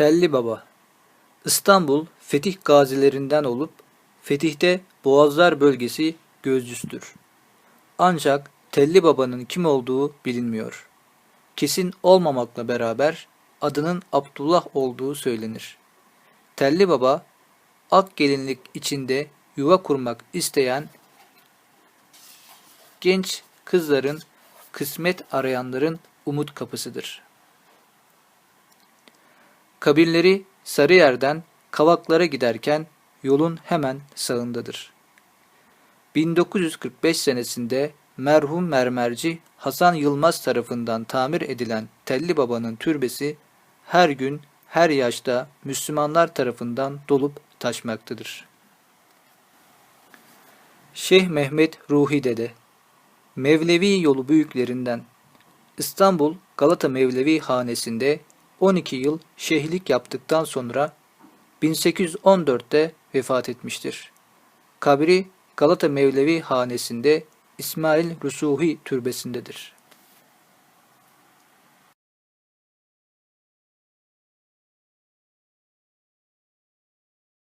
Telli Baba İstanbul fetih gazilerinden olup fetihte Boğazlar bölgesi gözcüsüdür. Ancak Telli Baba'nın kim olduğu bilinmiyor. Kesin olmamakla beraber adının Abdullah olduğu söylenir. Telli Baba ak gelinlik içinde yuva kurmak isteyen genç kızların, kısmet arayanların umut kapısıdır. Kabirleri Sarıyer'den Kavaklara giderken yolun hemen sağındadır. 1945 senesinde merhum mermerci Hasan Yılmaz tarafından tamir edilen Telli Baba'nın türbesi her gün her yaşta Müslümanlar tarafından dolup taşmaktadır. Şeyh Mehmet Ruhi Dede Mevlevi yolu büyüklerinden İstanbul Galata Mevlevi Hanesi'nde 12 yıl şeyhlik yaptıktan sonra 1814'te vefat etmiştir. Kabri Galata Mevlevi Hanesi'nde İsmail Rusuhi Türbesi'ndedir.